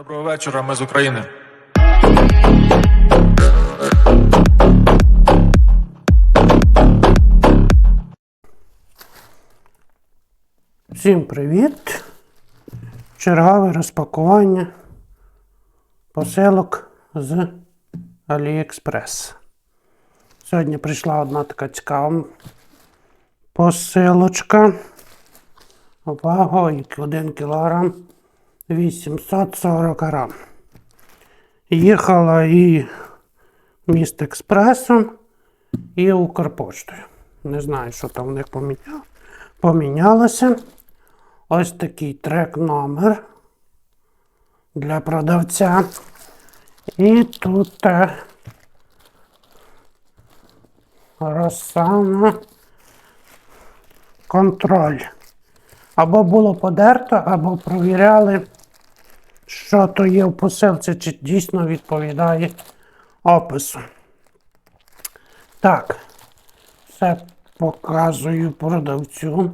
Доброго вечора, ми з України. Всім привіт! Чергове розпакування посилок з AliExpress. Сьогодні прийшла одна така цікава посилочка. Вага 1 кг 840 грам. Їхала і міст експресом, і Укрпоштою. Не знаю, що там в них поміняло. помінялося. Ось такий трек номер для продавця. І тут е, розсана контроль. Або було подерто, або провіряли, що то є в посилці, чи дійсно відповідає опису. Так, все показую продавцю.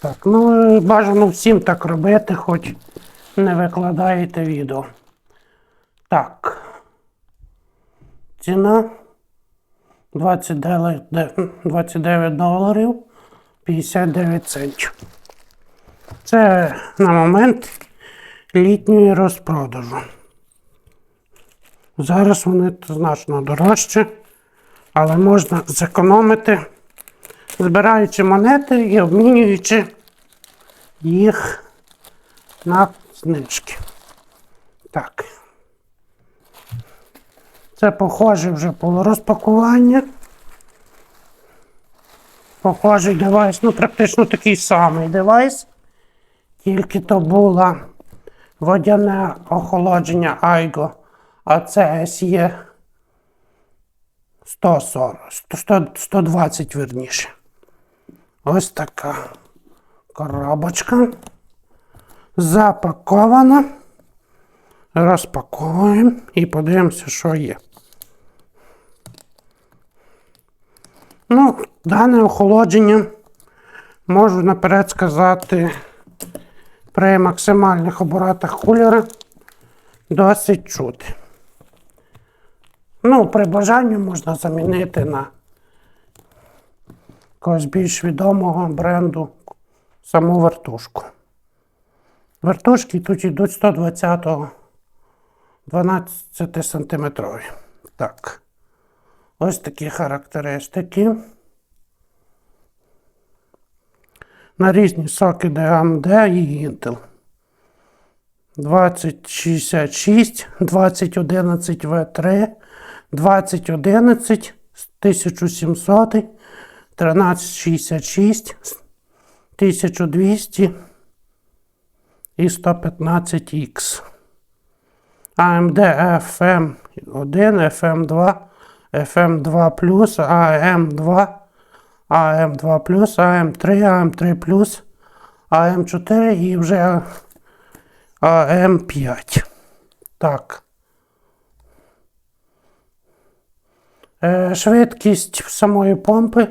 Так, ну бажано всім так робити, хоч не викладаєте відео. Так. Ціна 29, 29 доларів 59 центів. Це на момент літньої розпродажу. Зараз вони значно дорожчі, але можна зекономити, збираючи монети і обмінюючи їх на знижки. Так. Це похоже вже було розпакування. Похожий девайс, ну практично такий самий девайс. Тільки то було водяне охолодження Айго, а це SE 140, 100, 120 верніше. Ось така коробочка. Запакована. Розпаковуємо і подивимося, що є. Ну, дане охолодження можу наперед сказати при максимальних оборотах кулера досить чути. Ну, при бажанні можна замінити на якогось більш відомого бренду саму вертушку. Вертушки тут йдуть 120 12 сантиметрові. Так. Ось такі характеристики. На різні соки AMD і Intel. 2066, 2011 V3, 2011 1700, 1366, 1200 і 115X. AMD FM1, FM2, FM2 AM2, AM2 AM3, AM3 AM4 і вже AM5. Так. Е, Швидкість самої помпи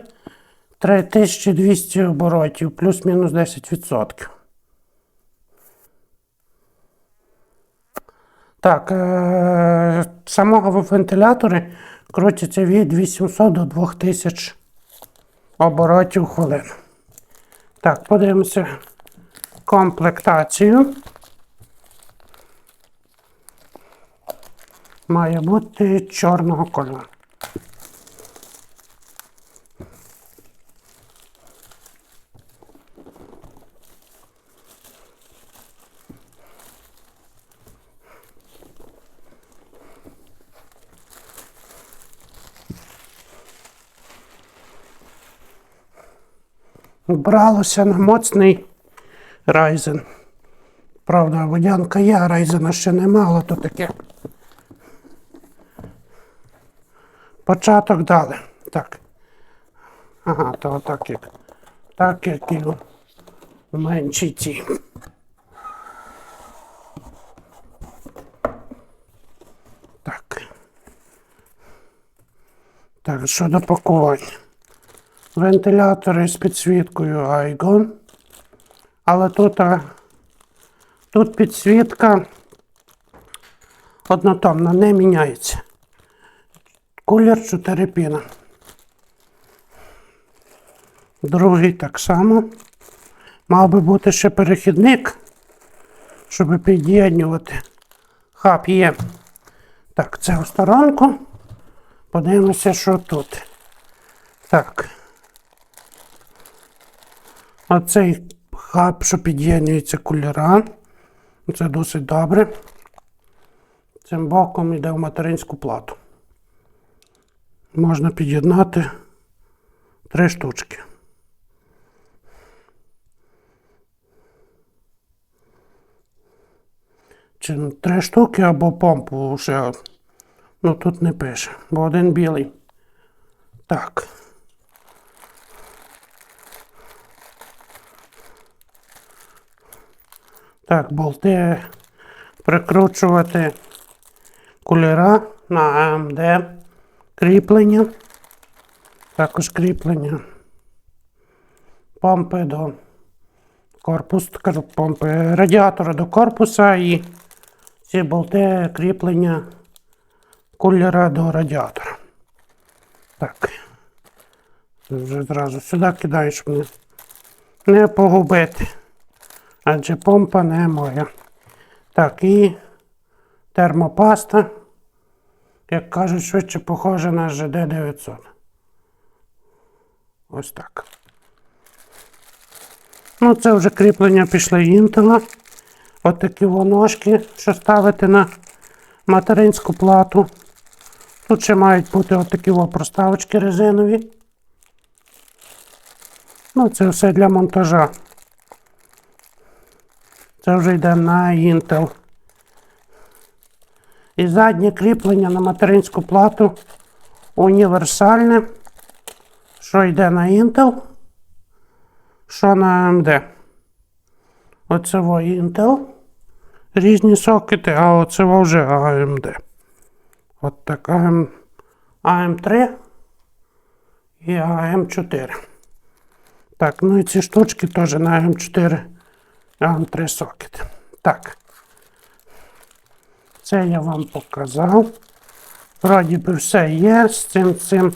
3200 оборотів, плюс-мінус 10%. Так, е- самого вентилятори крутяться від 800 до 2000 оборотів хвилин. Так, подивимося комплектацію. Має бути чорного кольору. Бралося на моцний Ryzen. Правда, водянка є, а Ryzen ще нема, але то таке. Початок дали. Так. Ага, то так як. Так як і в менші ці. Так. Так, щодо пакування. Вентилятори з підсвіткою Айгон. Але тут Тут підсвітка однотонна, не міняється. Колір 4 піна. Другий так само. Мав би бути ще перехідник, щоб під'єднувати. Хаб є. Так, це в сторонку. Подивимося, що тут. Так. Оцей хаб, що під'єднується кольора. Це досить добре. Цим боком йде в материнську плату. Можна під'єднати три штучки. Чи три штуки або помпу ще. Ну тут не пише, бо один білий. Так. Так, болти прикручувати кулера на AMD кріплення. Також кріплення помпи до корпусу, кажу, помпи радіатора до корпуса і ці болти кріплення кулера до радіатора. Так. Вже зразу сюди кидаєш щоб не погубити. Адже помпа не моя. Так, і термопаста, як кажуть, швидше похожа на ЖД 900. Ось так. Ну, це вже кріплення пішли інтела. От такі ножки, що ставити на материнську плату. Тут ще мають бути отакі проставочки резинові. Ну, це все для монтажа. Це вже йде на Intel. І заднє кріплення на материнську плату універсальне. Що йде на Intel, що на AMD. Оце Intel. Різні сокети, а оце вже AMD. От так AM, AM3 і AM4. Так, ну і ці штучки теж на AM4 AM3 сокет. Так. Це я вам показав. Вроді би все є, з цим цим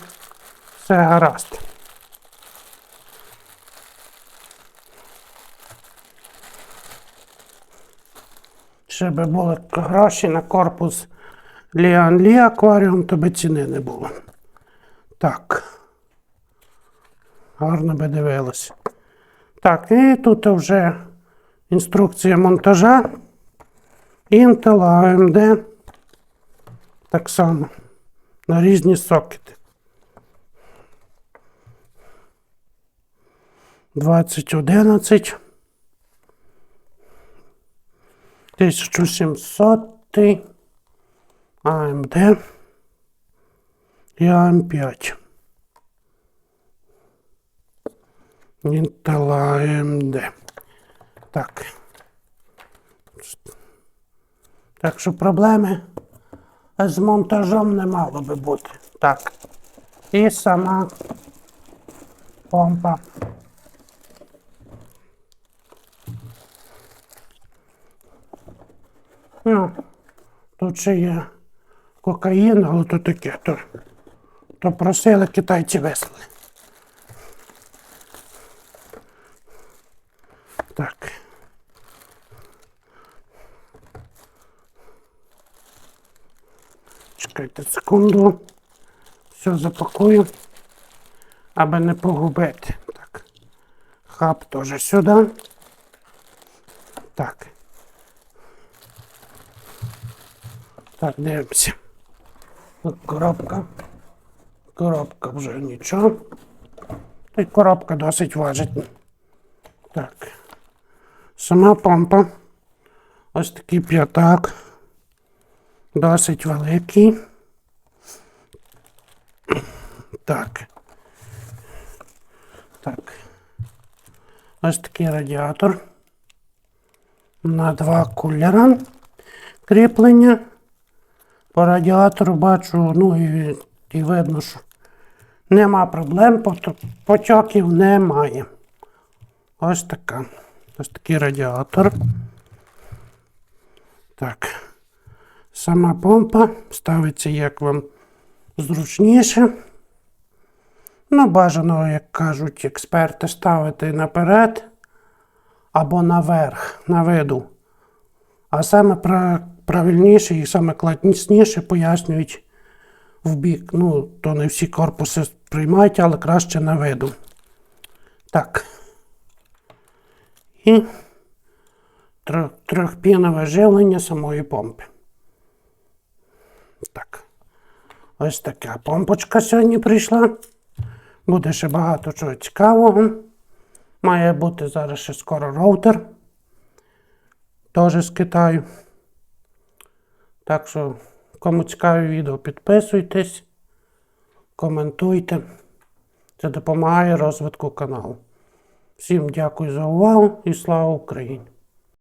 все гаразд. Ще би були гроші на корпус Ліан Лі акваріум, то би ціни не було. Так. Гарно би дивилось. Так, і тут вже інструкція монтажа. Intel, AMD. Так само. На різні сокети. 2011. 1700. AMD. І AM5. Intel AMD. Так. Так що проблеми з монтажом не мало би бути. Так. І сама помпа. Ну, тут ще є кокаїн, але то таке, то, то просили китайці вислали. Так. Чекайте секунду. Все запакую, аби не погубити. Так. Хаб теж сюди. Так. Так, дивимося. Коробка. Коробка вже нічого. Та й коробка досить важить. Так. Сама помпа. Ось такий п'ятак. Досить великий. Так. Так. Ось такий радіатор. На два кулера кріплення. По радіатору бачу, ну і, і видно, що нема проблем, пот- потьоків немає. Ось така. Ось такий радіатор. Так. Сама помпа ставиться як вам зручніше. Ну, бажано, як кажуть експерти, ставити наперед або наверх, на виду. А саме правильніше і саме кладніше пояснюють в бік. Ну, то не всі корпуси приймають, але краще на виду. Так. І трьохпінове живлення самої помпи. Так. Ось така помпочка сьогодні прийшла. Буде ще багато чого цікавого. Має бути зараз ще скоро роутер. Теж з Китаю. Так що, кому цікаві відео, підписуйтесь, коментуйте. Це допомагає розвитку каналу. Всім дякую за увагу і слава Україні!